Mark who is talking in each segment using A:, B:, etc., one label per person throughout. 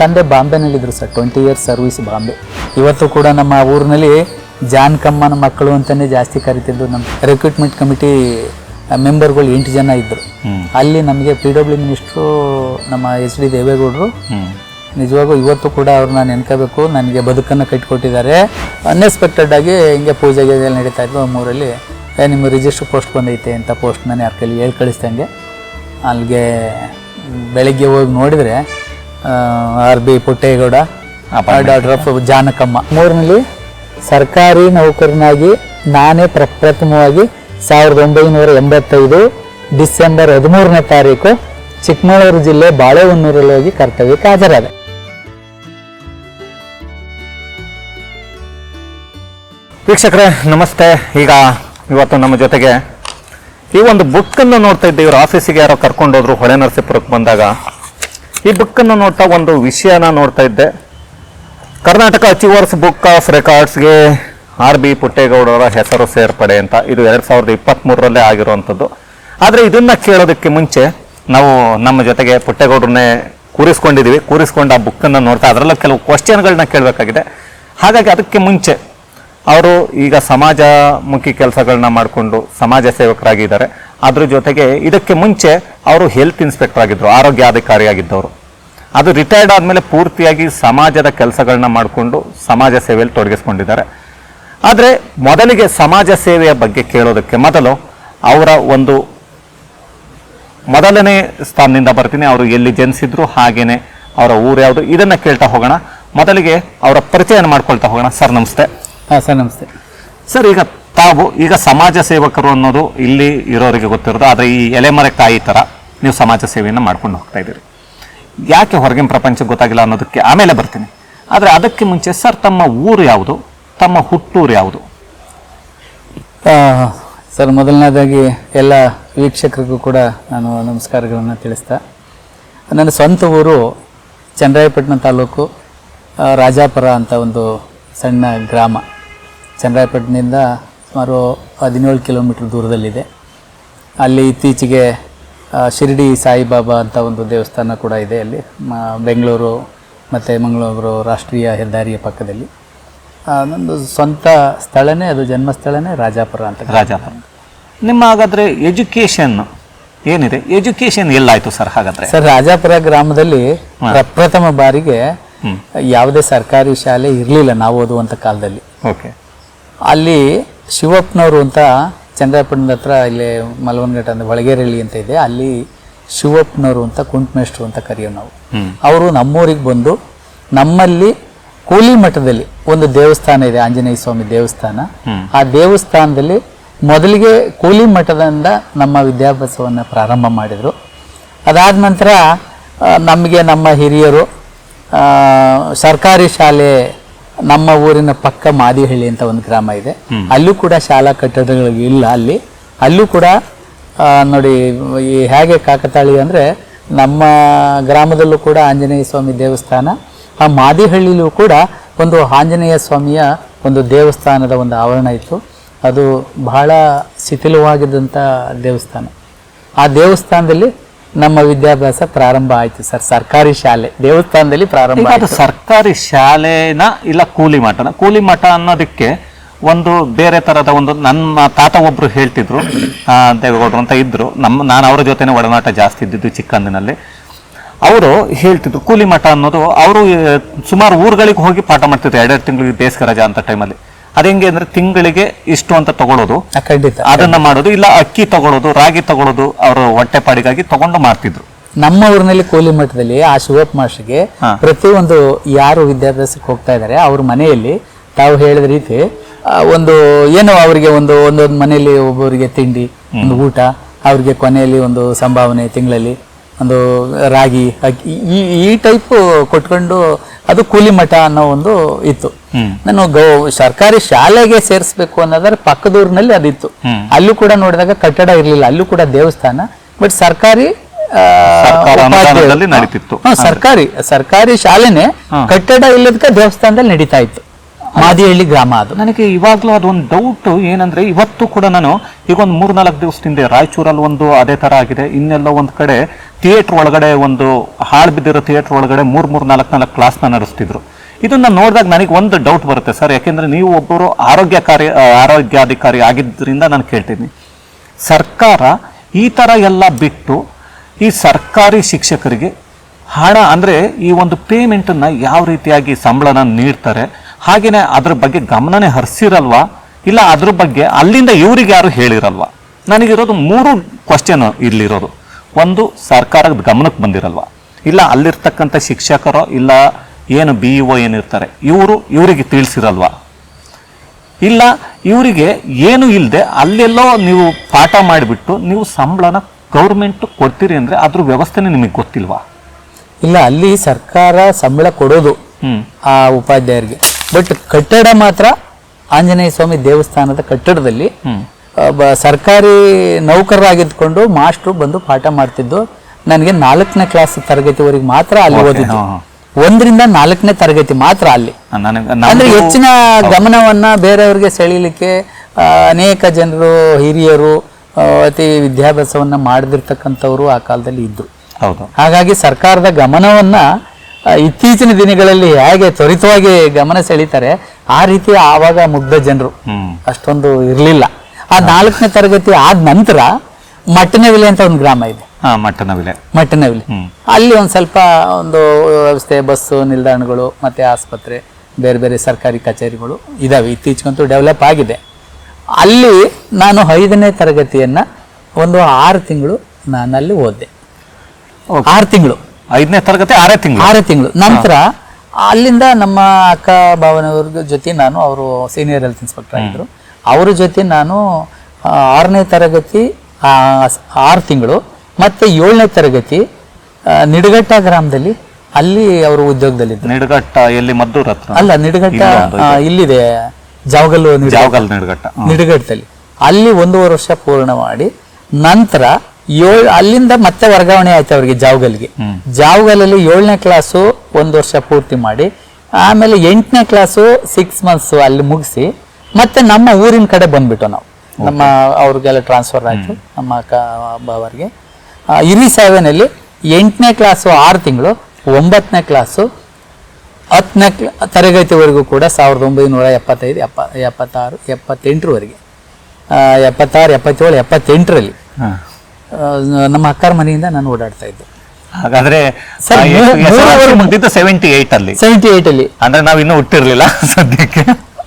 A: ತಂದೆ ಬಾಂಬೆನಲ್ಲಿದ್ದರು sir twenty years service Bombay. ಇವತ್ತು ಕೂಡ ನಮ್ಮ ಊರಿನಲ್ಲಿ ಜಾನ್ ಕಮ್ಮನ ಮಕ್ಕಳು ಅಂತಲೇ ಜಾಸ್ತಿ ಕರಿತಿದ್ದು ನಮ್ಮ ರಿಕ್ರೂಟ್ಮೆಂಟ್ ಕಮಿಟಿ ಮೆಂಬರ್ಗಳು ಎಂಟು ಜನ ಇದ್ದರು ಅಲ್ಲಿ ನಮಗೆ ಪಿ ಡಬ್ಲ್ಯೂ ಮಿನಿಸ್ಟ್ರು ನಮ್ಮ ಎಚ್ ಡಿ ದೇವೇಗೌಡರು ನಿಜವಾಗೂ ಇವತ್ತು ಕೂಡ ಅವ್ರನ್ನ ನೆನ್ಕೋಬೇಕು ನನಗೆ ಬದುಕನ್ನು ಕಟ್ಟಿಕೊಟ್ಟಿದ್ದಾರೆ. ಅನ್ಎಕ್ಸ್ಪೆಕ್ಟೆಡ್ ಆಗಿ ಹಿಂಗೆ ಪೂಜೆ ಗೇಜಲ್ಲಿ ಎಲ್ಲ ನಡೀತಾ ಇದ್ವು ಮೂರಲ್ಲಿ ನಿಮ್ಮ ರಿಜಿಸ್ಟರ್ ಪೋಸ್ಟ್ ಬಂದೈತೆ ಅಂತ ಪೋಸ್ಟ್ ನಾನು ಯಾರ ಕೈಲಿ ಹೇಳಿ ಕಳಿಸ್ದಂಗೆ ಅಲ್ಲಿಗೆ ಬೆಳಗ್ಗೆ ಹೋಗಿ ನೋಡಿದರೆ R B Puttegowda doctor of Janakamma. ಮೂರನಲ್ಲಿ ಸರ್ಕಾರಿ ನೌಕರನಾಗಿ ನಾನೇ ಪ್ರಪ್ರಥಮವಾಗಿ ಸಾವಿರದ ಒಂಬೈನೂರ ಎಂಬತ್ತೈದು ಡಿಸೆಂಬರ್ ಹದಿಮೂರನೇ ತಾರೀಕು ಚಿಕ್ಕಮಗಳೂರು ಜಿಲ್ಲೆ ಬಾಳೆಹೊನ್ನೂರಲ್ಲಿ ಹೋಗಿ ಕರ್ತವ್ಯಕ್ಕೆ ಹಾಜರಾದೆ
B: ವೀಕ್ಷಕರೇ ನಮಸ್ತೆ. ಈಗ ಇವತ್ತು ನಮ್ಮ ಜೊತೆಗೆ ಈ ಒಂದು ಬುಕ್ಕನ್ನು ನೋಡ್ತಾ ಇದ್ದೆ. ಇವ್ರ ಆಫೀಸಿಗೆ ಯಾರೋ ಕರ್ಕೊಂಡೋದ್ರು ಹೊಳೆ ನರಸೀಪುರಕ್ಕೆ ಬಂದಾಗ. ಈ ಬುಕ್ಕನ್ನು ನೋಡ್ತಾ ಒಂದು ವಿಷಯನ ನೋಡ್ತಾ ಇದ್ದೆ. ಕರ್ನಾಟಕ ಅಚೀವರ್ಸ್ ಬುಕ್ ಆಫ್ ರೆಕಾರ್ಡ್ಸ್ಗೆ ಆರ್ ಬಿ ಪುಟ್ಟೇಗೌಡರ ಹೆಸರು ಸೇರ್ಪಡೆ ಅಂತ. ಇದು ಎರಡು ಸಾವಿರದ ಇಪ್ಪತ್ತ್ಮೂರರಲ್ಲೇ ಆಗಿರುವಂಥದ್ದು. ಆದರೆ ಇದನ್ನ ಕೇಳೋದಕ್ಕೆ ಮುಂಚೆ ನಾವು ನಮ್ಮ ಜೊತೆಗೆ ಪುಟ್ಟೇಗೌಡ್ರನ್ನೇ ಕೂರಿಸ್ಕೊಂಡಿದ್ದೀವಿ. ಕೂರಿಸ್ಕೊಂಡು ಆ ಬುಕ್ಕನ್ನು ನೋಡ್ತಾ, ಅದರಲ್ಲೂ ಕೆಲವು ಕ್ವಶನ್ಗಳನ್ನ ಕೇಳಬೇಕಾಗಿದೆ. ಹಾಗಾಗಿ ಅದಕ್ಕೆ ಮುಂಚೆ ಅವರು ಈಗ ಸಮಾಜಮುಖಿ ಕೆಲಸಗಳನ್ನ ಮಾಡಿಕೊಂಡು ಸಮಾಜ ಸೇವಕರಾಗಿದ್ದಾರೆ. ಅದ್ರ ಜೊತೆಗೆ ಇದಕ್ಕೆ ಮುಂಚೆ ಅವರು ಹೆಲ್ತ್ ಇನ್ಸ್ಪೆಕ್ಟರ್ ಆಗಿದ್ದರು ಆರೋಗ್ಯಾಧಿಕಾರಿಯಾಗಿದ್ದವರು. ಅದು ರಿಟೈರ್ಡ್ ಆದಮೇಲೆ ಪೂರ್ತಿಯಾಗಿ ಸಮಾಜದ ಕೆಲಸಗಳನ್ನ ಮಾಡಿಕೊಂಡು ಸಮಾಜ ಸೇವೆಯಲ್ಲಿ ತೊಡಗಿಸ್ಕೊಂಡಿದ್ದಾರೆ. ಆದರೆ ಮೊದಲಿಗೆ ಸಮಾಜ ಸೇವೆಯ ಬಗ್ಗೆ ಕೇಳೋದಕ್ಕೆ ಮೊದಲು ಅವರ ಒಂದು ಮೊದಲನೇ ಸ್ಥಾನದಿಂದ ಬರ್ತೀನಿ, ಅವರು ಎಲ್ಲಿ ಜನಿಸಿದ್ರು, ಹಾಗೇನೆ ಅವರ ಊರು ಯಾವುದು, ಇದನ್ನ ಕೇಳ್ತಾ ಹೋಗೋಣ. ಮೊದಲಿಗೆ ಅವರ ಪರಿಚಯನ ಮಾಡ್ಕೊಳ್ತಾ ಹೋಗೋಣ. ಸರ್, ನಮಸ್ತೆ.
A: ಹಾಂ ಸರ್ ನಮಸ್ತೆ.
B: ಸರ್ ಈಗ ತಾವು ಈಗ ಸಮಾಜ ಸೇವಕರು ಅನ್ನೋದು ಇಲ್ಲಿ ಇರೋರಿಗೆ ಗೊತ್ತಿರೋದು ಆದರೆ ಈ ಎಲೆಮರೆ ಕಾಯಿ ಥರ ನೀವು ಸಮಾಜ ಸೇವೆಯನ್ನು ಮಾಡ್ಕೊಂಡು ಹೋಗ್ತಾ ಇದ್ದೀರಿ. ಯಾಕೆ ಹೊರಗಿನ ಪ್ರಪಂಚಕ್ಕೆ ಗೊತ್ತಾಗಿಲ್ಲ ಅನ್ನೋದಕ್ಕೆ ಆಮೇಲೆ ಬರ್ತೀನಿ. ಆದರೆ ಅದಕ್ಕೆ ಮುಂಚೆ ಸರ್ ತಮ್ಮ ಊರು ಯಾವುದು? ತಮ್ಮ ಹುಟ್ಟೂರು ಯಾವುದು?
A: ಸರ್ ಮೊದಲನೇದಾಗಿ ಎಲ್ಲ ವೀಕ್ಷಕರಿಗೂ ಕೂಡ ನಾನು ನಮಸ್ಕಾರಗಳನ್ನು ತಿಳಿಸ್ತಾ. ನನ್ನ ಸ್ವಂತ ಊರು ಚನ್ನರಾಯಪಟ್ಟಣ ತಾಲೂಕು ರಾಜಾಪುರ ಅಂತ ಒಂದು ಸಣ್ಣ ಗ್ರಾಮ. ಚನ್ನರಾಯಪಟ್ಟಣದಿಂದ ಸುಮಾರು ಹದಿನೇಳು ಕಿಲೋಮೀಟ್ರ್ ದೂರದಲ್ಲಿದೆ. ಅಲ್ಲಿ ಇತ್ತೀಚೆಗೆ ಶಿರಡಿ ಸಾಯಿಬಾಬಾ ಅಂತ ಒಂದು ದೇವಸ್ಥಾನ ಕೂಡ ಇದೆ ಅಲ್ಲಿ. ಬೆಂಗಳೂರು ಮತ್ತು ಮಂಗಳೂರು ರಾಷ್ಟ್ರೀಯ ಹೆದ್ದಾರಿಯ ಪಕ್ಕದಲ್ಲಿ. ನಂದು ಸ್ವಂತ ಸ್ಥಳನೇ ಅದು ಜನ್ಮಸ್ಥಳನೇ ರಾಜಾಪುರ ಅಂತ
B: ರಾಜಾಪುರ. ನಿಮ್ಮ ಹಾಗಾದರೆ ಎಜುಕೇಷನ್ ಏನಿದೆ? ಎಜುಕೇಷನ್ ಎಲ್ಲಾಯಿತು ಸರ್ ಹಾಗಾದರೆ?
A: ಸರ್ ರಾಜಾಪುರ ಗ್ರಾಮದಲ್ಲಿ ಪ್ರಪ್ರಥಮ ಬಾರಿಗೆ ಯಾವುದೇ ಸರ್ಕಾರಿ ಶಾಲೆ ಇರಲಿಲ್ಲ ನಾವು ಓದುವಂಥ ಕಾಲದಲ್ಲಿ.
B: ಓಕೆ.
A: ಅಲ್ಲಿ ಶಿವಪ್ಪನವರು ಅಂತ ಚಂದ್ರಪಟ್ಟಣದ ಹತ್ರ ಇಲ್ಲಿ ಮಲವನಘಟ್ಟ ಅಂದ್ರೆ ಒಳಗೇರಳ್ಳಿ ಅಂತ ಇದೆ. ಅಲ್ಲಿ ಶಿವಪ್ಪನವರು ಅಂತ ಕುಂಟ್ಮೇಷ್ಟ್ರು ಅಂತ ಕರೆಯೋ ನಾವು. ಅವರು ನಮ್ಮೂರಿಗೆ ಬಂದು ನಮ್ಮಲ್ಲಿ ಕೂಲಿ ಮಠದಲ್ಲಿ ಒಂದು ದೇವಸ್ಥಾನ ಇದೆ ಆಂಜನೇಯ ಸ್ವಾಮಿ ದೇವಸ್ಥಾನ. ಆ ದೇವಸ್ಥಾನದಲ್ಲಿ ಮೊದಲಿಗೆ ಕೂಲಿ ಮಠದಿಂದ ನಮ್ಮ ವಿದ್ಯಾಭ್ಯಾಸವನ್ನು ಪ್ರಾರಂಭ ಮಾಡಿದರು. ಅದಾದ ನಂತರ ನಮಗೆ ನಮ್ಮ ಹಿರಿಯರು ಸರ್ಕಾರಿ ಶಾಲೆ ನಮ್ಮ ಊರಿನ ಪಕ್ಕ ಮಾದಿಹಳ್ಳಿ ಅಂತ ಒಂದು ಗ್ರಾಮ ಇದೆ. ಅಲ್ಲೂ ಕೂಡ ಶಾಲಾ ಕಟ್ಟಡಗಳು ಇಲ್ಲ ಅಲ್ಲಿ. ಅಲ್ಲೂ ಕೂಡ ನೋಡಿ ಈ ಹೇಗೆ ಕಾಕತಾಳಿ ಅಂದರೆ ನಮ್ಮ ಗ್ರಾಮದಲ್ಲೂ ಕೂಡ ಆಂಜನೇಯ ಸ್ವಾಮಿ ದೇವಸ್ಥಾನ ಆ ಮಾದಿಹಳ್ಳಿಲೂ ಕೂಡ ಒಂದು ಆಂಜನೇಯ ಸ್ವಾಮಿಯ ಒಂದು ದೇವಸ್ಥಾನದ ಒಂದು ಆವರಣ ಇತ್ತು. ಅದು ಬಹಳ ಶಿಥಿಲವಾಗಿದ್ದಂಥ ದೇವಸ್ಥಾನ. ಆ ದೇವಸ್ಥಾನದಲ್ಲಿ ನಮ್ಮ ವಿದ್ಯಾಭ್ಯಾಸ ಪ್ರಾರಂಭ ಆಯಿತು ಸರ್ ಸರ್ಕಾರಿ ಶಾಲೆ ದೇವಸ್ಥಾನದಲ್ಲಿ ಪ್ರಾರಂಭ ಆಯ್ತು.
B: ಸರ್ಕಾರಿ ಶಾಲೆನ ಇಲ್ಲ ಕೂಲಿ ಮಠನ? ಕೂಲಿ ಮಠ ಅನ್ನೋದಕ್ಕೆ ಒಂದು ಬೇರೆ ತರದ ಒಂದು ನನ್ನ ತಾತ ಒಬ್ರು ಹೇಳ್ತಿದ್ರು ಆ, ದೇವೇಗೌಡರು ಅಂತ ಇದ್ರು. ನಮ್ಮ ನಾನು ಅವರ ಜೊತೆನೆ ಒಡನಾಟ ಜಾಸ್ತಿ ಇದ್ದಿದ್ದು ಚಿಕ್ಕಂದಿನಲ್ಲಿ. ಅವರು ಹೇಳ್ತಿದ್ರು ಕೂಲಿ ಮಠ ಅನ್ನೋದು ಅವರು ಸುಮಾರು ಊರುಗಳಿಗೆ ಹೋಗಿ ಪಾಠ ಮಾಡ್ತಿದ್ರು. ಎರಡೆರಡು ತಿಂಗಳಿಗೆ ಬೇಸಿಗೆ ರಜಾ ಅಂತ ಟೈಮಲ್ಲಿ ಅದೇಂಗೆ ಅಂದ್ರೆ ತಿಂಗಳಿಗೆ ಇಷ್ಟು ಅಂತ ತಗೊಳ್ಳೋದು.
A: ಖಂಡಿತ.
B: ಅದನ್ನ ಮಾಡೋದು ಇಲ್ಲ ಅಕ್ಕಿ ತಗೊಳ್ಳೋದು ರಾಗಿ ತಗೊಳ್ಳೋದು ಅವರು ಹೊಟ್ಟೆಪಾಡಿಗಾಗಿ ತಗೊಂಡು ಮಾಡ್ತಿದ್ರು.
A: ನಮ್ಮ ಊರಿನಲ್ಲಿ ಕೋಲಿ ಮಠದಲ್ಲಿ ಆ ಶಿವಪ್ಪ ಮಾಸ್ಟರ್ಗೆ. ಪ್ರತಿಯೊಂದು ಯಾರು ವಿದ್ಯಾಭ್ಯಾಸಕ್ಕೆ ಹೋಗ್ತಾ ಇದ್ದಾರೆ ಅವ್ರ ಮನೆಯಲ್ಲಿ ತಾವು ಹೇಳಿದ ರೀತಿ ಒಂದು ಏನು ಅವರಿಗೆ ಒಂದು ಒಂದೊಂದು ಮನೆಯಲ್ಲಿ ಒಬ್ಬರಿಗೆ ತಿಂಡಿ ಒಂದು ಊಟ ಅವ್ರಿಗೆ ಕೊನೆಯಲ್ಲಿ ಒಂದು ಸಂಭಾವನೆ ತಿಂಗಳಲ್ಲಿ ಒಂದು ರಾಗಿ ಅಕ್ಕಿ ಈ ಈ ಟೈಪ್ ಕೊಟ್ಕೊಂಡು ಅದು ಕೂಲಿ ಮಠ ಅನ್ನೋ ಒಂದು ಇತ್ತು. ನಾನು ಗೌ ಸರ್ಕಾರಿ ಶಾಲೆಗೆ ಸೇರಿಸ್ಬೇಕು ಅನ್ನೋದ್ರ ಪಕ್ಕದೂರಿನಲ್ಲಿ ಅದಿತ್ತು. ಅಲ್ಲೂ ಕೂಡ ನೋಡಿದಾಗ ಕಟ್ಟಡ ಇರಲಿಲ್ಲ ಅಲ್ಲೂ ಕೂಡ ದೇವಸ್ಥಾನ ಬಟ್ ಸರ್ಕಾರಿ
B: ಸರ್ಕಾರಿ
A: ಸರ್ಕಾರಿ ಶಾಲೆನೆ ಕಟ್ಟಡ ಇಲ್ಲದಕ್ಕೆ ದೇವಸ್ಥಾನದಲ್ಲಿ ನಡೀತಾ ಇತ್ತು. ಮಾದಿಹಳ್ಳಿ ಗ್ರಾಮ ಅದು.
B: ನನಗೆ ಇವಾಗಲೂ ಅದೊಂದು ಡೌಟ್ ಏನಂದ್ರೆ ಇವತ್ತು ಕೂಡ ನಾನು ಈಗ ಒಂದು ಮೂರ್ ನಾಲ್ಕು ದಿವಸದಿಂದ ರಾಯಚೂರಲ್ಲಿ ಒಂದು ಅದೇ ತರ ಆಗಿದೆ. ಇನ್ನೆಲ್ಲ ಒಂದ್ ಕಡೆ ಥಿಯೇಟರ್ ಒಳಗಡೆ ಒಂದು ಹಾಳು ಬಿದ್ದಿರೋ ಥಿಯೇಟರ್ ಒಳಗಡೆ ಮೂರ್ ಮೂರ್, ನಾಲ್ಕು ನಾಲ್ಕು ನ ನಡೆಸ್ತಿದ್ರು. ಇದನ್ನ ನೋಡಿದಾಗ ನನಗೆ ಒಂದು ಡೌಟ್ ಬರುತ್ತೆ. ಸರ್, ಯಾಕೆಂದ್ರೆ ನೀವು ಒಬ್ಬರು ಆರೋಗ್ಯಕಾರಿ ಕಾರ್ಯ ಆರೋಗ್ಯಾಧಿಕಾರಿ ಆಗಿದ್ದರಿಂದ ನಾನು ಕೇಳ್ತೀನಿ. ಸರ್ಕಾರ ಈ ತರ ಎಲ್ಲ ಬಿಟ್ಟು ಈ ಸರ್ಕಾರಿ ಶಿಕ್ಷಕರಿಗೆ ಹಣ ಅಂದ್ರೆ ಈ ಒಂದು ಪೇಮೆಂಟ್ ಅನ್ನ ಯಾವ ರೀತಿಯಾಗಿ ಸಂಬಳನ ನೀಡ್ತಾರೆ ಹಾಗೇನೆ ಅದ್ರ ಬಗ್ಗೆ ಗಮನನೇ ಹರಿಸಿರಲ್ವಾ? ಇಲ್ಲ ಅದ್ರ ಬಗ್ಗೆ ಅಲ್ಲಿಂದ ಇವ್ರಿಗೆ ಯಾರು ಹೇಳಿರಲ್ವಾ? ನನಗಿರೋದು ಮೂರು ಕ್ವಶನ್ ಇಲ್ಲಿರೋದು. ಒಂದು ಸರ್ಕಾರದ ಗಮನಕ್ಕೆ ಬಂದಿರಲ್ವಾ? ಇಲ್ಲ ಅಲ್ಲಿರ್ತಕ್ಕಂಥ ಶಿಕ್ಷಕರೋ ಇಲ್ಲ ಏನು ಬಿ ಇ ಏನಿರ್ತಾರೆ ಇವರು ಇವರಿಗೆ ತಿಳಿಸಿರಲ್ವಾ? ಇಲ್ಲ ಇವರಿಗೆ ಏನು ಇಲ್ಲದೆ ಅಲ್ಲೆಲ್ಲೋ ನೀವು ಪಾಠ ಮಾಡಿಬಿಟ್ಟು ನೀವು ಸಂಬಳನ ಗೌರ್ಮೆಂಟ್ ಕೊಡ್ತೀರಿ ಅಂದರೆ ಅದ್ರ ವ್ಯವಸ್ಥೆನೇ ನಿಮಗೆ ಗೊತ್ತಿಲ್ವಾ?
A: ಇಲ್ಲ ಅಲ್ಲಿ ಸರ್ಕಾರ ಸಂಬಳ ಕೊಡೋದು ಆ ಉಪಾಧ್ಯಾಯರಿಗೆ. ಬಟ್ ಕಟ್ಟಡ ಮಾತ್ರ ಆಂಜನೇಯ ಸ್ವಾಮಿ ದೇವಸ್ಥಾನದ ಕಟ್ಟಡದಲ್ಲಿ ಸರ್ಕಾರಿ ನೌಕರರಾಗಿದ್ಕೊಂಡು ಮಾಸ್ಟ್ರು ಬಂದು ಪಾಠ ಮಾಡ್ತಿದ್ದು. ನನಗೆ ನಾಲ್ಕನೇ ಕ್ಲಾಸ್ ತರಗತಿವರೆಗೆ ಮಾತ್ರ ಅಲ್ಲಿ ಓದಿದ್ದು. ಒಂದರಿಂದ ನಾಲ್ಕನೇ ತರಗತಿ ಮಾತ್ರ ಅಲ್ಲಿ. ಅಂದ್ರೆ ಹೆಚ್ಚಿನ ಗಮನವನ್ನ ಬೇರೆಯವರಿಗೆ ಸೆಳೀಲಿಕ್ಕೆ ಅನೇಕ ಜನರು ಹಿರಿಯರು ಅತಿ ವಿದ್ಯಾಭ್ಯಾಸವನ್ನ ಮಾಡದಿರ್ತಕ್ಕಂಥವ್ರು ಆ ಕಾಲದಲ್ಲಿ ಇದ್ರು. ಹಾಗಾಗಿ ಸರ್ಕಾರದ ಗಮನವನ್ನ ಇತ್ತೀಚಿನ ದಿನಗಳಲ್ಲಿ ಹೇಗೆ ತ್ವರಿತವಾಗಿ ಗಮನ ಸೆಳೀತಾರೆ ಆ ರೀತಿ ಆವಾಗ ಮುಗ್ಧ ಜನರು. ಅಷ್ಟೊಂದು ಇರಲಿಲ್ಲ. ಆ ನಾಲ್ಕನೇ ತರಗತಿ ಆದ ನಂತರ ಮಟ್ಟನವಿಲೆ ಅಂತ ಒಂದು ಗ್ರಾಮ ಇದೆ.
B: ಮಟ್ಟನವಿಲೆ. ಮಟ್ಟನ ವಿಲೆ
A: ಮಟ್ಟನವಿಲೆ ಅಲ್ಲಿ ಒಂದು ಸ್ವಲ್ಪ ಒಂದು ವ್ಯವಸ್ಥೆ ಬಸ್ಸು ನಿಲ್ದಾಣಗಳು ಮತ್ತೆ ಆಸ್ಪತ್ರೆ ಬೇರೆ ಬೇರೆ ಸರ್ಕಾರಿ ಕಚೇರಿಗಳು ಇದಾವೆ. ಇತ್ತೀಚೆಗಂತೂ ಡೆವಲಪ್ ಆಗಿದೆ. ಅಲ್ಲಿ ನಾನು ಐದನೇ ತರಗತಿಯನ್ನ ಒಂದು ಆರು ತಿಂಗಳು ನಾನಲ್ಲಿ ಓದಿದೆ. ಆರು ತಿಂಗಳು.
B: ಐದನೇ ತರಗತಿ ಆರೇ ತಿಂಗಳು.
A: ಆರೇ ತಿಂಗಳು. ನಂತರ ಅಲ್ಲಿಂದ ನಮ್ಮ ಅಕ್ಕ ಭಾವನವ್ರ ಜೊತೆ ನಾನು ಅವರು ಸೀನಿಯರ್ ಹೆಲ್ತ್ ಇನ್ಸ್ಪೆಕ್ಟರ್ ಆಗಿದ್ರು. ಅವ್ರ ಜೊತೆ ನಾನು ಆರನೇ ತರಗತಿ ಆರು ತಿಂಗಳು ಮತ್ತೆ ಏಳನೇ ತರಗತಿ ನಿಡಘಟ್ಟ ಗ್ರಾಮದಲ್ಲಿ ಅಲ್ಲಿ ಅವರು ಉದ್ಯೋಗದಲ್ಲಿದ್ದರು.
B: ನಿಡಗಟ್ಟ ಎಲ್ಲಿ? ಮದ್ದೂರ್ ಹತ್ರ.
A: ಅಲ್ಲ ನಿಡಘಟ್ಟ
B: ಇಲ್ಲಿದೆ
A: ಜಾವಗಲ್ಲು ನಿಡಘಟ್ಟ.
B: ಜಾವಗಲ್ ನಿಡಗಟ್ಟ.
A: ನಿಡಘಟ್ಟದಲ್ಲಿ ಅಲ್ಲಿ ಒಂದೂವರೆ ವರ್ಷ ಪೂರ್ಣ ಮಾಡಿ ನಂತರ ಏಳ್ ಅಲ್ಲಿಂದ ಮತ್ತೆ ವರ್ಗಾವಣೆ ಆಯ್ತು ಅವರಿಗೆ ಜಾವಗಲ್ಗೆ. ಜಾವಗಲಲ್ಲಿ ಏಳನೇ ಕ್ಲಾಸು ಒಂದು ವರ್ಷ ಪೂರ್ತಿ ಮಾಡಿ ಆಮೇಲೆ ಎಂಟನೇ ಕ್ಲಾಸು ಸಿಕ್ಸ್ ಮಂತ್ಸ್ ಅಲ್ಲಿ ಮುಗಿಸಿ ಮತ್ತೆ ನಮ್ಮ ಊರಿನ ಕಡೆ ಬಂದ್ಬಿಟ್ಟು ನಾವು. ನಮ್ಮ ಅವ್ರಿಗೆಲ್ಲ ಟ್ರಾನ್ಸ್ಫರ್ ಆಯ್ತು ನಮ್ಮ ಅಕ್ಕ ಅವರಿಗೆ. ಇರಿ ಸೆವೆನಲ್ಲಿ ಎಂಟನೇ ಕ್ಲಾಸು ಆರು ತಿಂಗಳು ಒಂಬತ್ತನೇ ಕ್ಲಾಸು ಹತ್ತನೇ ತರಗತಿವರೆಗೂ ಕೂಡ ಸಾವಿರದ ಒಂಬೈನೂರ ಎಪ್ಪತ್ತೈದು ಎಪ್ಪ ಎಪ್ಪತ್ತಾರು ಎಪ್ಪತ್ತೆಂಟರವರೆಗೆ. ಎಪ್ಪತ್ತಾರು ಎಪ್ಪತ್ತೇಳು ಎಪ್ಪತ್ತೆಂಟರಲ್ಲಿ. ನಮ್ಮ ಅಕ್ಕರ ಮನೆಯಿಂದ ನಾನು ಓಡಾಡ್ತಾ ಇದ್ದೆ
B: ಹಾಗಾದ್ರೆ
A: ಸರ್, ಮೂರು- ಮೂರುವರೆ-
B: ಮುಗಿದಿದ್ದು ಸೆವೆಂಟಿ ಏಟ್ ಅಲ್ಲಿ
A: ಸೆವೆಂಟಿ ಏಯ್ಟಲ್ಲಿ
B: ಅಂದ್ರೆ ನಾವು ಇನ್ನೂ ಹುಟ್ಟಿರ್ಲಿಲ್ಲ ಸದ್ಯಕ್ಕೆ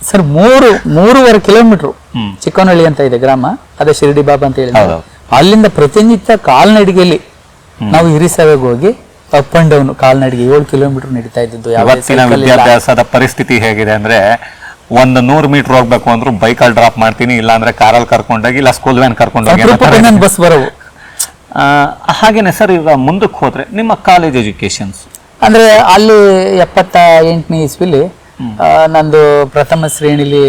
A: ಸರ್ ಮೂರು ಮೂರುವರೆ ಕಿಲೋಮೀಟ್ರು
B: ಹ್ಮ್.
A: ಚಿಕ್ಕನಹಳ್ಳಿ ಅಂತ ಇದೆ ಗ್ರಾಮ ಅದೇ ಶಿರಡಿ ಬಾಬಾ ಅಂತ ಹೇಳಿ
B: ಹೌದು.
A: ಅಲ್ಲಿಂದ ಪ್ರತಿನಿತ್ಯ ಕಾಲ್ನಡಿಗೆಯಲ್ಲಿ ನಾವು ಹಿರಿಸವೆಗೆ ಹೋಗಿ ಅಪ್ ಅಂಡ್ ಡೌನ್ ಕಾಲ್ನಡಿಗೆ ಏಳು ಕಿಲೋಮೀಟರ್ ನಡೀತಾ ಇದ್ದದ್ದು ಯಾವ
B: ಇವತ್ತಿನ
A: cycle ಇಲ್ಲ.
B: ವಿದ್ಯಾಭ್ಯಾಸದ ಪರಿಸ್ಥಿತಿ ಹೇಗಿದೆ ಅಂದ್ರೆ ಒಂದು ನೂರು ಮೀಟರ್ ಹೋಗ್ಬೇಕು ಅಂದ್ರೂ ಬೈಕಲ್ಲಿ ಡ್ರಾಪ್ ಮಾಡ್ತೀನಿ ಇಲ್ಲ ಅಂದ್ರೆ ಕಾರಲ್ಲಿ ಕರ್ಕೊಂಡೋಗಿ ಇಲ್ಲ ಸ್ಕೂಲ್ ವ್ಯಾನ್ ಕರ್ಕೊಂಡೋಗಿ ಅನ್ನೋ ತರ ಇದೆ.
A: ಒಂದೊಂದು ಬಸ್ ಬರವು
B: ಹಾಗೇನೆ ಸರ್ ಈಗ ಮುಂದಕ್ಕೆ ಹೋದ್ರೆ ನಿಮ್ಮ ಕಾಲೇಜ್ ಎಜುಕೇಶನ್ಸ್
A: ಅಂದ್ರೆ ಅಲ್ಲಿ ಎಪ್ಪತ್ತ ಎಂಟನೇ ಇಸ್ವಿಲಿ ನಂದು ಪ್ರಥಮ ಶ್ರೇಣಿಲಿ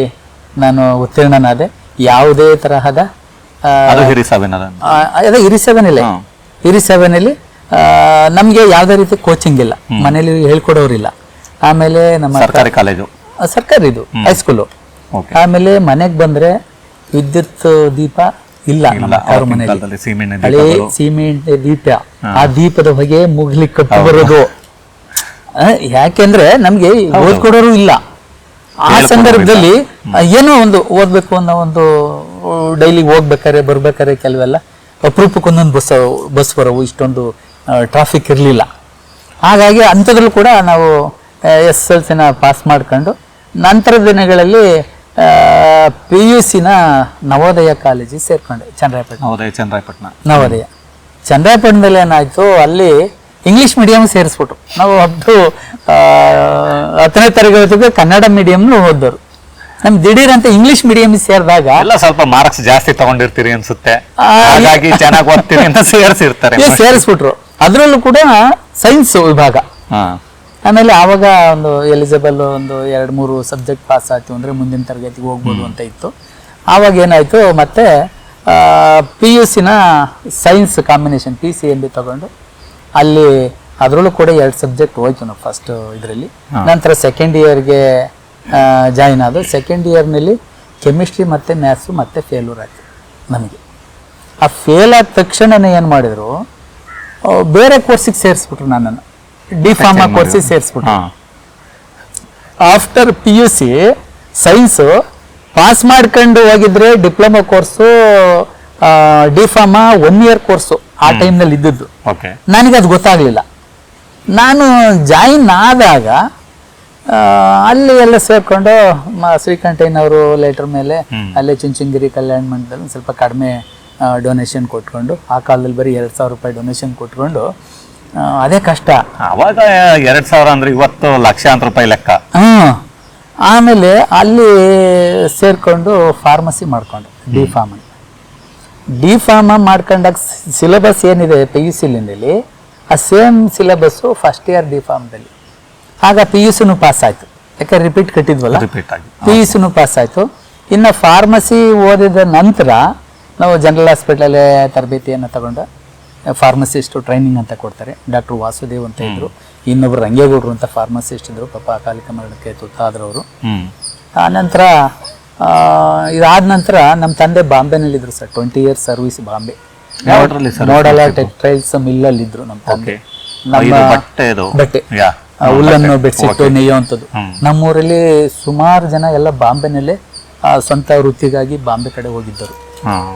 A: ನಾನು ಉತ್ತೀರ್ಣನಾದೆ. ಯಾವುದೇ ತರಹದ
B: ಅದು ಹಿರಿಸವೇನದ
A: ಆ, ಅದೇ ಇರಿ ಸೆವೆನಲ್ಲಿ
B: ಹ್ಮ್.
A: ಇರಿ ಸೆವೆನಲ್ಲಿ ನಮಗೆ ಯಾವುದೇ ರೀತಿ ಕೋಚಿಂಗ್ ಇಲ್ಲ. ಮನೇಲಿ ಹೇಳ್ಕೊಡೋರಿಲ್ಲ. ಆಮೇಲೆ ನಮ್ಮ
B: ಸರ್ಕಾರಿ ಕಾಲೇಜು
A: ಸರ್ಕಾರಿ ಸರ್ಕಾರಿದು ಹೈಸ್ಕೂಲು ಆಮೇಲೆ ಮನೆಗೆ ಬಂದ್ರೆ ವಿದ್ಯುತ್ ದೀಪ ಇಲ್ಲ ನಮ್ಮ ಅವ್ರ ಹಳೆ ಸಿಮೆಂಟ್ ದೀಪ. ಆ ದೀಪದ ಹೊಗೆ ಮುಗ್ಲಿ ಕಟ್ಟು ಬರೋದು. ಯಾಕೆಂದ್ರೆ ನಮ್ಗೆ ಓದ್ಕೊಡೋರು ಇಲ್ಲ. ಆ ಸಂದರ್ಭದಲ್ಲಿ ಏನೋ ಒಂದು ಓದ್ಬೇಕು ಅನ್ನೋ ಒಂದು ಡೈಲಿ ಹೋಗ್ಬೇಕಾರೆ ಬರ್ಬೇಕಾರೆ ಕೆಲವೆಲ್ಲ ಅಪರೂಪಕ್ಕೆ ಒಂದೊಂದು ಬಸ್ ಬಸ್ ಬರೋವು ಇಷ್ಟೊಂದು ಟ್ರಾಫಿಕ್ ಇರಲಿಲ್ಲ. ಹಾಗಾಗಿ ಅಂಥದ್ರಲ್ಲೂ ಕೂಡ ನಾವು ಎಸ್ ಎಲ್ ಸಿನ ಪಾಸ್ ಮಾಡ್ಕೊಂಡು ನಂತರ ದಿನಗಳಲ್ಲಿ ಪಿ ಯು ಸಿನ ನವೋದಯ ಕಾಲೇಜಿಗೆ ಸೇರ್ಕೊಂಡೆ ಚಂದ್ರಾಯಪಟ್ಟಣ.
B: ಹೌದಾ ಚಂದ್ರಾಯಪಟ್ಟಣ.
A: ನವೋದಯ. ಚಂದ್ರಾಯಪಟ್ಟಣದಲ್ಲಿ ಏನಾಯ್ತು ಅಲ್ಲಿ ಇಂಗ್ಲಿಷ್ ಮೀಡಿಯಂ ಸೇರಿಸ್ಬಿಟ್ರು. ನಾವು ಅಬ್ದು ಆ, ಹತ್ತನೇ ತರಗತಿಗೆ ಕನ್ನಡ ಮೀಡಿಯಂನು ಓದೋರು ನಮ್ ದಿಢೀರ್ ಅಂತ ಇಂಗ್ಲಿಷ್ ಮೀಡಿಯಂ ಸೇರಿದಾಗ
B: ಎಲ್ಲ ಸ್ವಲ್ಪ ಮಾರ್ಕ್ಸ್ ಜಾಸ್ತಿ ತಗೊಂಡಿರ್ತೀರಿ ಅನ್ಸುತ್ತೆ. ಹಾಗಾಗಿ ಚೆನ್ನಾಗಿ ಓದ್ತೀರಿ ಅಂತ ಸೇರಿಸಿರ್ತಾರೆ.
A: ಸೇರಿಸ್ಬಿಟ್ರು. ಅದರಲ್ಲೂ ಕೂಡ ಸೈನ್ಸ್ ವಿಭಾಗ.
B: ಹಾ.
A: ಆಮೇಲೆ ಆವಾಗ ಒಂದು ಎಲಿಜಿಬಲ್ ಒಂದು ಎರಡು ಮೂರು ಸಬ್ಜೆಕ್ಟ್ ಪಾಸ್ ಆಯ್ತು ಅಂದರೆ ಮುಂದಿನ ತರಗತಿಗೆ ಹೋಗ್ಬೋದು ಅಂತ ಇತ್ತು. ಆವಾಗ ಏನಾಯ್ತು ಮತ್ತೆ ಪಿ ಯು ಸಿನ science combination P C M B ತಗೊಂಡು ಅಲ್ಲಿ ಅದರಲ್ಲೂ ಕೂಡ ಎರಡು ಸಬ್ಜೆಕ್ಟ್ ಹೋಯ್ತು ನಾವು ಫಸ್ಟ್ ಇದರಲ್ಲಿ. ನಂತರ ಸೆಕೆಂಡ್ ಇಯರ್ಗೆ ಜಾಯಿನ್ ಆದ. ಸೆಕೆಂಡ್ ಇಯರ್ನಲ್ಲಿ ಕೆಮಿಸ್ಟ್ರಿ ಮತ್ತು ಮ್ಯಾಥ್ಸು ಮತ್ತೆ ಫೇಲ್ಯೂರ್ ಆಯಿತು ನನಗೆ ಆ ಫೇಲ್ ಆದ ತಕ್ಷಣನೇ ಏನು ಮಾಡಿದರು ಬೇರೆ ಕೋರ್ಸಿಗೆ ಸೇರಿಸ್ಬಿಟ್ರು ನನ್ನನ್ನು. ಡಿ ಫಾರ್ಮಾ ಕೋರ್ಸಿಗೆ ಸೇರಿಸ್ಬಿಟ್ಟು.
B: ಹಾ.
A: After P U C science pass ಮಾಡ್ಕೊಂಡು ಹೋಗಿದ್ರೆ diploma course D pharma one year course ಆ ಟೈಮ್ನಲ್ಲಿ ಇದ್ದದ್ದು.
B: ಓಕೆ
A: ನನಗೆ ಅದು ಗೊತ್ತಾಗಲಿಲ್ಲ. ನಾನು ಜಾಯಿನ್ ಆದಾಗ ಆ, ಅಲ್ಲಿ ಎಲ್ಲ ಸೇರ್ಕೊಂಡು ಮ ಶ್ರೀಕಂಠಯ್ಯನವರು ಲೆಟರ್ ಮೇಲೆ ಅಲ್ಲೇ ಚುಂಚನಗಿರಿ ಕಲ್ಯಾಣ ಮಂಡಲ ಒಂದ್ ಸ್ವಲ್ಪ ಕಡಿಮೆ ಡೊನೇಷನ್ ಕೊಟ್ಕೊಂಡು ಆ ಕಾಲದಲ್ಲಿ ಬರೀ ಎರಡು ಸಾವಿರ ರೂಪಾಯಿ ಡೊನೇಷನ್ ಕೊಟ್ಕೊಂಡು ಅದೇ ಕಷ್ಟ.
B: ಅವಾಗ ಎರಡ್ ಸಾವಿರ ಅಂದ್ರೆ ಇವತ್ತು ಲಕ್ಷಾಂತರ ರೂಪಾಯಿ ಲೆಕ್ಕ.
A: ಹ್ಞೂ ಆಮೇಲೆ ಅಲ್ಲಿ ಸೇರ್ಕೊಂಡು ಫಾರ್ಮಸಿ ಮಾಡ್ಕೊಂಡು ಡಿ ಫಾರ್ಮ್ ಡಿ ಫಾರ್ಮ ಮಾಡ್ಕೊಂಡಾಗ ಸಿಲೆಬಸ್ ಏನಿದೆ ಪಿ ಯು ಸಿಲಿಂದಲ್ಲಿ ಆ same syllabus first year D ಫಾರ್ಮ್ದಲ್ಲಿ ಆಗ ಪಿ ಯು ಸಿನೂ ಪಾಸ್ ಆಯಿತು. ಯಾಕೆ ರಿಪೀಟ್ ಕಟ್ಟಿದ್ವಲ್ಲ? ಪಿ ಯು ಸಿನೂ ಪಾಸ್ ಆಯಿತು. ಇನ್ನು ಫಾರ್ಮಸಿ ಓದಿದ ನಂತರ ನಾವು ಜನರಲ್ ಹಾಸ್ಪಿಟ್ಲಲ್ಲೇ ತರಬೇತಿಯನ್ನು ತಗೊಂಡು ಫಾರ್ಮಸಿಸ್ಟು ಟ್ರೈನಿಂಗ್ ಅಂತ ಕೊಡ್ತಾರೆ. ಡಾಕ್ಟರ್ ವಾಸುದೇವ್ ಅಂತ ಇದ್ರು. ಇನ್ನೊಬ್ರು ರಂಗೇಗೌಡರು ಅಂತ ಫಾರ್ಮಸಿಸ್ಟ್ ಇದ್ರು. ಪಾಪ ಅಕಾಲಿಕ ಮರಣಕ್ಕೆ ತುತ್ತಾದ್ರವರು.
B: ಹ್ಮ್.
A: ಆ ನಂತರ ಆ, ಇದಾದ ನಂತರ ನಮ್ಮ ತಂದೆ ಬಾಂಬೆನಲ್ಲಿದ್ರು sir. Twenty years service Bombay. ನೋಡಲ ಟೆಕ್ಸ್ಟೈಲ್ಸ್ ಮಿಲ್ಲಲ್ಲಿ ಇದ್ರು ನಮ್ಮ ತಂದೆ.
B: ನಮ್ಮ ಬಟ್ಟೆ ಉಲ್ಲನ್ನು
A: ಬೆಡ್ಸಿಟ್ಟು
B: ಯಾ.
A: ಆ, ಹುಲ್ಲನ್ನು ಬೆಡ್ಶೀಟ್ ನೇಯುವಂಥದ್ದು ನಮ್ಮೂರಲ್ಲಿ ಸುಮಾರು ಜನ ಎಲ್ಲ ಬಾಂಬೆನಲ್ಲೇ ಆ, ಸ್ವಂತ ವೃತ್ತಿಗಾಗಿ ಬಾಂಬೆ ಕಡೆ ಹೋಗಿದ್ದರು.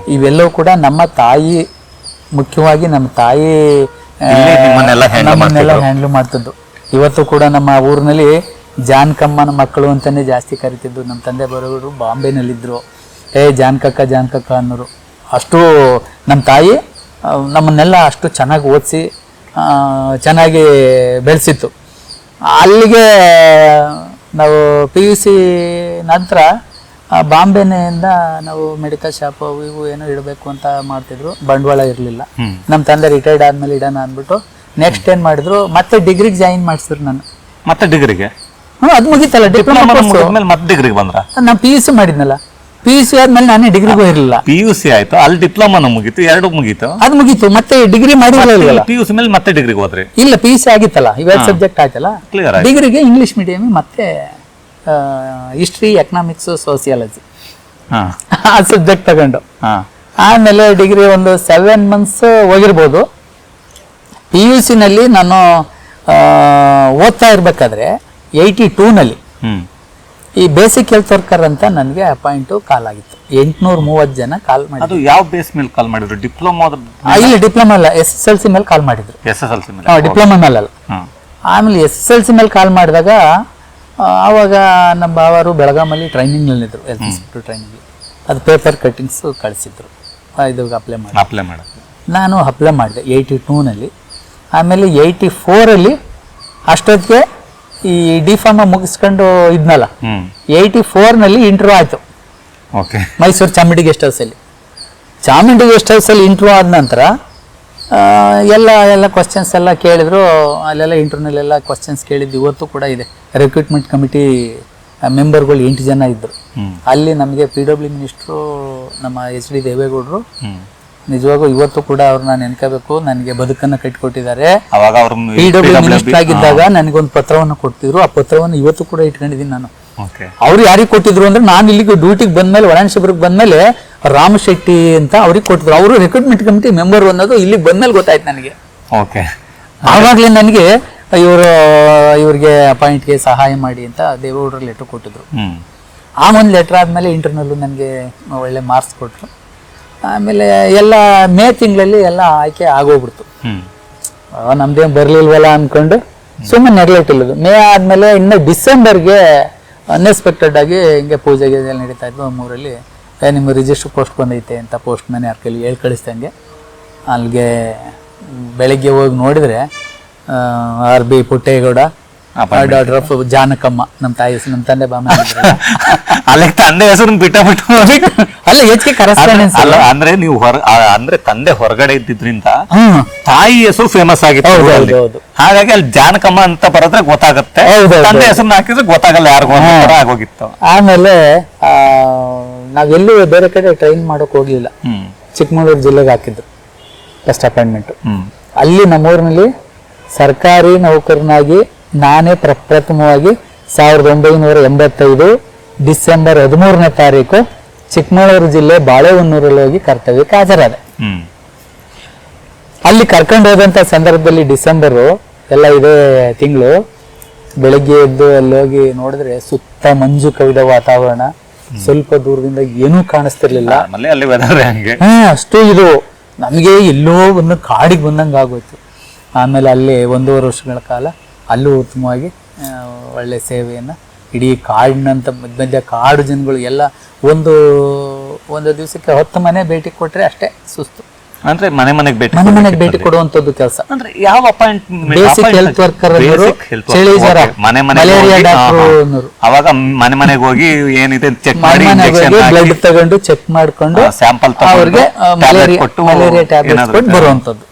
A: ಇವೆಲ್ಲವೂ ಕೂಡ ನಮ್ಮ ತಾಯಿ ಮುಖ್ಯವಾಗಿ ನಮ್ಮ ತಾಯಿ
B: ನಮ್ಮನ್ನೆಲ್ಲ
A: ಹ್ಯಾಂಡ್ಲ್ ಮಾಡ್ತಿದ್ದು. ಇವತ್ತು ಕೂಡ ನಮ್ಮ ಊರಿನಲ್ಲಿ ಜಾನ್ಕಮ್ಮನ ಮಕ್ಕಳು ಅಂತಲೇ ಜಾಸ್ತಿ ಕರಿತಿದ್ದು. ನಮ್ಮ ತಂದೆ ಬರೋರು ಬಾಂಬೆನಲ್ಲಿದ್ದರು ಏ ಜಾನ್ಕಕ್ಕ ಜಾನ್ಕಕ್ಕ ಅನ್ನೋರು. ಅಷ್ಟು ನಮ್ಮ ತಾಯಿ ನಮ್ಮನ್ನೆಲ್ಲ ಅಷ್ಟು ಚೆನ್ನಾಗಿ ಓದಿಸಿ ಚೆನ್ನಾಗಿ ಬೆಳೆಸಿತ್ತು. ಅಲ್ಲಿಗೆ ನಾವು ಪಿ ಯು ಸಿ ನಂತರ ಆ, ಬಾಂಬೆನೆಯಿಂದ ನಾವು ಮೆಡಿಕಲ್ ಶಾಪ್ ಅವು ಇವು ಏನೋ ಇಡಬೇಕು ಅಂತ ಮಾಡ್ತಿದ್ರು. ಬಂಡವಾಳ ಇರಲಿಲ್ಲ. ನಮ್ಮ ತಂದೆ ರಿಟೈರ್ಡ್ ಆದ್ಮೇಲೆ ಇಡೋಣ ಅಂದ್ಬಿಟ್ಟು ನೆಕ್ಸ್ಟ್ ಏನು ಮಾಡಿದ್ರು? ಮತ್ತೆ ಡಿಗ್ರಿಗೆ ಜಾಯಿನ್ ಮಾಡಿಸಿದ್ರು ನಾನು.
B: ಮತ್ತೆ ಡಿಗ್ರಿಗೆ?
A: ಹ್ಞೂ ಅದು ಮುಗೀತಲ್ಲ ಡಿಪ್ಲೊಮಾ
B: ಮುಗಿದ್ಮೇಲೆ ಮತ್ತೆ ಡಿಗ್ರಿಗೆ ಬಂದ್ರ?
A: ನಾನು ಪಿ ಯು ಸಿ ಮಾಡಿದ್ನಲ್ಲ. ಪಿ ಯು ಸಿ ಆದ್ಮೇಲೆ ನಾನೇ ಡಿಗ್ರಿಗೂ ಇರಲಿಲ್ಲ.
B: ಪಿ ಯು ಸಿ ಆಯ್ತು. ಅಲ್ಲಿ ಡಿಪ್ಲೊಮಾನು ಮುಗೀತು ಎರಡು ಮುಗೀತು.
A: ಅದು ಮುಗೀತು. ಮತ್ತೆ ಡಿಗ್ರಿ ಮಾಡಿರಲಿಲ್ಲ
B: ಪಿ ಯು ಸಿ ಮೇಲೆ ಮತ್ತೆ ಡಿಗ್ರಿಗೆ ಹೋದ್ರಿ.
A: ಇಲ್ಲ ಪಿ ಯು ಸಿ ಆಗಿತ್ತಲ್ಲ. ಇವೆರಡು ಸಬ್ಜೆಕ್ಟ್ ಆಯ್ತಲ್ಲ. ಡಿಗ್ರಿಗೆ ಇಂಗ್ಲಿಷ್ ಮೀಡಿಯಂ ಮತ್ತೆ ಹಿಸ್ಟ್ರಿ ಎಕನಾಮಿಕ್ಸ್ ಸೋಸಿಯಾಲಜಿ ಆ ಸಬ್ಜೆಕ್ಟ್ ತಗೊಂಡು. ಆಮೇಲೆ ಡಿಗ್ರಿ ಒಂದು ಸೆವೆನ್ ಮಂತ್ಸ್ ಹೋಗಿರ್ಬೋದು. ಪಿ ಯು ಸಿನಲ್ಲಿ ನಾನು ಓದ್ತಾ ಇರಬೇಕಾದ್ರೆ ಏಯ್ಟಿ ಟೂನಲ್ಲಿ ಈ ಬೇಸಿಕ್ ಹೆಲ್ತ್ ವರ್ಕರ್ ಅಂತ ನನಗೆ ಅಪಾಯಿಂಟು ಕಾಲ್ ಆಗಿತ್ತು ಎಂಟುನೂರ ಮೂವತ್ತು ಜನ ಕಾಲ್ ಮಾಡಿದ್ರು.
B: ಅದು ಯಾವ ಬೇಸ್ ಮೇಲೆ ಕಾಲ್ ಮಾಡಿದ್ರು? ಡಿಪ್ಲೊಮಾ
A: ಇಲ್ಲ ಡಿಪ್ಲೊಮಾ ಅಲ್ಲ ಎಸ್ ಎಸ್ ಎಲ್ ಸಿ ಮೇಲೆ ಕಾಲ್ ಮಾಡಿದ್ರು.
B: ಎಸ್ ಎಸ್ ಎಲ್ ಸಿ ಮೇಲೆ.
A: ಡಿಪ್ಲೊಮಾ ಮೇಲೆ
B: ಅಲ್ಲ
A: ಆಮೇಲೆ ಎಸ್ ಎಸ್ ಎಲ್ ಸಿ ಮೇಲೆ ಕಾಲ್ ಮಾಡಿದಾಗ ಆವಾಗ ನಮ್ಮ ಬಾವರು ಬೆಳಗಾಮಲ್ಲಿ ಟ್ರೈನಿಂಗ್ನಲ್ಲಿದ್ದರು ಎಲ್ ಇನ್ಸ್ಪೆಕ್ಟರ್ ಟ್ರೈನಿಂಗ್ ಅದು ಪೇಪರ್ ಕಟ್ಟಿಂಗ್ಸು ಕಳಿಸಿದ್ರು. ಇದು ಅಪ್ಲೈ ಮಾಡಿ
B: ಅಪ್ಲೈ ಮಾಡಿ
A: ನಾನು ಅಪ್ಲೈ ಮಾಡಿದೆ ಏಯ್ಟಿ ಟೂನಲ್ಲಿ ಆಮೇಲೆ ಏಯ್ಟಿ ಫೋರಲ್ಲಿ ಅಷ್ಟೊತ್ತಿಗೆ ಈ ಡಿ ಫಾರ್ಮ ಮುಗಿಸ್ಕೊಂಡು ಇದ್ನಲ್ಲ ಏಯ್ಟಿ ಫೋರ್ನಲ್ಲಿ ಇಂಟರ್ವ್ಯೂ ಆಯಿತು.
B: ಓಕೆ
A: ಮೈಸೂರು ಚಾಮುಂಡಿ ಗೆಸ್ಟ್ ಹೌಸಲ್ಲಿ ಚಾಮುಂಡಿ ಗೆಸ್ಟ್ ಹೌಸಲ್ಲಿ ಇಂಟರ್ವ್ಯೂ ಆದ ನಂತರ ಎಲ್ಲ ಎಲ್ಲ ಕ್ವಶನ್ಸ್ ಎಲ್ಲ ಕೇಳಿದ್ರು. ಅಲ್ಲೆಲ್ಲ ಇಂಟರ್ವ್ಯೂನಲ್ಲೆಲ್ಲ ಕ್ವಶನ್ಸ್ ಕೇಳಿದ್ದು ಇವತ್ತು ಕೂಡ ಇದೆ. ರಿಕ್ರೂಟ್ಮೆಂಟ್ ಕಮಿಟಿ ಮೆಂಬರ್ಗಳು ಎಂಟು ಜನ ಇದ್ದರು ಅಲ್ಲಿ ನಮಗೆ ಪಿ ಡಬ್ಲ್ಯೂ ಮಿನಿಸ್ಟ್ರು ನಮ್ಮ ಎಚ್ ಡಿ ದೇವೇಗೌಡರು ನಿಜವಾಗೂ ಇವತ್ತು ಕೂಡ ಅವ್ರನ್ನ ನೆನ್ಕೋಬೇಕು. ನನಗೆ ಬದುಕನ್ನು ಕಟ್ಟಿಕೊಟ್ಟಿದ್ದಾರೆ
B: ಅವಾಗ ಅವ್ರ
A: ಪಿ ಡಬ್ಲ್ಯೂ ಮಿನಿಸ್ಟರ್ ಆಗಿದ್ದಾಗ ನನಗೊಂದು ಪತ್ರವನ್ನು ಕೊಡ್ತಿದ್ರು. ಆ ಪತ್ರವನ್ನು ಇವತ್ತು ಕೂಡ ಇಟ್ಕೊಂಡಿದ್ದೀನಿ ನಾನು. ಅವ್ರು ಯಾರಿಗೆ ಕೊಟ್ಟಿದ್ರು ಅಂದ್ರೆ ನಾನು ಇಲ್ಲಿಗೆ ಡ್ಯೂಟಿಗೆ ಬಂದ್ಮೇಲೆ ಶಿಬಿರಕ್ಕೆ ಬಂದ್ಮೇಲೆ ರಾಮ ಶೆಟ್ಟಿ ಅಂತ ಅವ್ರಿಗೆ ಕೊಟ್ಟಿದ್ರು. ಅವರು ರಿಕ್ರೂಟ್ಮೆಂಟ್ ಕಮಿಟಿ ಮೆಂಬರ್ ಅನ್ನೋದು ಇಲ್ಲಿಗೆ ಬಂದ್ಮೇಲೆ ಗೊತ್ತಾಯ್ತು ನನಗೆ.
B: ಓಕೆ
A: ಆವಾಗಲೇ ನನಗೆ ಇವರು ಇವ್ರಿಗೆ ಅಪಾಯಿಂಟ್ಗೆ ಸಹಾಯ ಮಾಡಿ ಅಂತ ದೇವೇಗೌಡರು ಲೆಟರ್ ಕೊಟ್ಟಿದ್ರು. ಆ ಒಂದು ಲೆಟ್ರ್ ಆದಮೇಲೆ ಇಂಟರ್ನಲ್ಲು ನನಗೆ ಒಳ್ಳೆ ಮಾರ್ಕ್ಸ್ ಕೊಟ್ಟರು ಆಮೇಲೆ ಎಲ್ಲ ಮೇ ತಿಂಗಳಲ್ಲಿ ಎಲ್ಲ ಆಯ್ಕೆ ಆಗೋಗ್ಬಿಡ್ತು. ನಮ್ದೇನು ಬರ್ಲಿಲ್ವಲ್ಲ ಅನ್ಕೊಂಡು ಸುಮ್ಮನೆ ನೆಗ್ಲೆಕ್ಟ್ ಇಲ್ಲದು. ಮೇ ಆದ್ಮೇಲೆ ಇನ್ನು ಡಿಸೆಂಬರ್ಗೆ ಅನ್ಎಕ್ಸ್ಪೆಕ್ಟೆಡ್ ಆಗಿ ಹಿಂಗೆ ಪೂಜೆ ಗೀಜೆ ನಡೀತಾ ಇದ್ವು ಮೂರಲ್ಲಿ ನಿಮ್ಮ ರಿಜಿಸ್ಟರ್ ಪೋಸ್ಟ್ ಬಂದೈತೆ ಅಂತ ಪೋಸ್ಟ್ ಮ್ಯಾನ್ ಯಾರ ಕೈಲಿ ಹೇಳಿ ಕಳಿಸ್ದಂಗೆ. ಅಲ್ಲಿಗೆ ಬೆಳಗ್ಗೆ ಹೋಗಿ ನೋಡಿದರೆ R B Puttegowda doctor of Janakamma ನಮ್ಮ ತಾಯಿ ಹೆಸರು ನಮ್ಮ ತಂದೆ ಬಾಮ
B: ಅಲ್ಲೇ ತಂದೆ ಹೆಸರು ಬಿಟ್ಟ ಬಿಟ್ಟು
A: ಅಲ್ಲ ಹೆಚ್ಚಿಗೆ ಕರೆಸ್ಪಾಂಡೆನ್ಸ್
B: ಅಲ್ಲ ಅಂದ್ರೆ ನೀವು ಹೊರ ಅಂದ್ರೆ ತಂದೆ ಹೊರಗಡೆ ಇದ್ದಿದ್ರಿಂದ ತಾಯಿ ಹೆಸರು ಫೇಮಸ್ ಆಗಿತ್ತು
A: ಹೌದು, ಹೌದು, ಹೌದು.
B: ಹಾಗಾಗಿ ಅಲ್ಲಿ ಜಾನಕಮ್ಮ ಅಂತ ಬರೋದ್ರೆ ಗೊತ್ತಾಗುತ್ತೆ. ತಂದೆ ಹೆಸರು ಹಾಕಿದ್ರೆ ಗೊತ್ತಾಗಲ್ಲ ಯಾರಿಗೂ ಆಗೋಗಿತ್ತು.
A: ಆಮೇಲೆ ನಾವೆಲ್ಲೂ ಬೇರೆ ಕಡೆ ಟ್ರೈನ್ ಮಾಡೋಕೆ ಹೋಗ್ಲಿಲ್ಲ. ಚಿಕ್ಕಮಗಳೂರು ಜಿಲ್ಲೆಗೆ ಹಾಕಿದ್ರು ಫಸ್ಟ್ ಅಪಾಯಿಂಟ್ಮೆಂಟ್ ಅಲ್ಲಿ ನಮ್ಮೂರಿನಲ್ಲಿ ಸರ್ಕಾರಿ ನೌಕರನಾಗಿ ನಾನೇ ಪ್ರಪ್ರಥಮವಾಗಿ ಸಾವಿರದ ಒಂಬೈನೂರ ಎಂಬತ್ತೈದು ಡಿಸೆಂಬರ್ ಹದಿಮೂರನೇ ತಾರೀಕು ಚಿಕ್ಕಮಗಳೂರು ಜಿಲ್ಲೆ ಬಾಳೆಹೊನ್ನೂರಲ್ಲಿ ಹೋಗಿ ಕರ್ತವ್ಯಕ್ಕೆ ಹಾಜರಾದೆ ಅಲ್ಲಿ ಕರ್ಕೊಂಡು ಹೋದಂಥ ಸಂದರ್ಭದಲ್ಲಿ ಡಿಸೆಂಬರು ಎಲ್ಲ ಇದೇ ತಿಂಗಳು ಬೆಳಗ್ಗೆ ಎದ್ದು ಅಲ್ಲಿ ಹೋಗಿ ನೋಡಿದ್ರೆ ಸುತ್ತ ಮಂಜು ಕವಿದ ವಾತಾವರಣ. ಸ್ವಲ್ಪ ದೂರದಿಂದ ಏನೂ ಕಾಣಿಸ್ತಿರ್ಲಿಲ್ಲ. ಅಷ್ಟು ಇದು. ನಮಗೆ ಎಲ್ಲೋ ಒಂದು ಕಾಡಿಗೆ ಬಂದಂಗೆ ಆಗೋಯ್ತು. ಆಮೇಲೆ ಅಲ್ಲಿ ಒಂದೂವರೆ ವರ್ಷಗಳ ಕಾಲ ಅಲ್ಲೂ ಉತ್ತಮವಾಗಿ ಒಳ್ಳೆ ಸೇವೆಯನ್ನು ಇಡೀ ಕಾಡಿನಂತ ಮಧ್ಯ ಮಧ್ಯ ಕಾಡು ಜನಗಳು ಎಲ್ಲ ಒಂದು ಒಂದು ದಿವಸಕ್ಕೆ ಹತ್ತು ಮನೆ ಭೇಟಿ ಕೊಟ್ಟರೆ ಅಷ್ಟೇ ಸುಸ್ತು.
B: ಅಂದ್ರೆ ಮನೆ ಮನೆಗೆ ಭೇಟಿ
A: ಮನೆ ಮನೆಗೆ ಭೇಟಿ ಕೊಡುವಂಥದ್ದು ಕೆಲಸ.
B: ಅಂದ್ರೆ ಯಾವ ಅಪಾಯಿಂಟ್ಮೆಂಟ್
A: ಬೇಸಿಕ್ ಹೆಲ್ತ್ ವರ್ಕರ್ ಚಳಿ ಜ್ವರ
B: ಮನೆ ಮನೆ ಅವಾಗ ಮನೆ ಮನೆಗೆ ಹೋಗಿ ಏನಿದೆ ಚೆಕ್ ಮಾಡಿ
A: ಬ್ಲಡ್ ತಗೊಂಡು ಚೆಕ್ ಮಾಡ್ಕೊಂಡು
B: ಸ್ಯಾಂಪಲ್
A: ಅವ್ರಿಗೆ ಮಲೇರಿಯಾ
B: ಕೊಟ್ಟು
A: ಮಲೇರಿಯಾ ಟ್ಯಾಬ್ಲೆಟ್ಸ್
B: ಏನಾದ್ರು
A: ಕೊಟ್ಟು ಬರುವಂಥದ್ದು.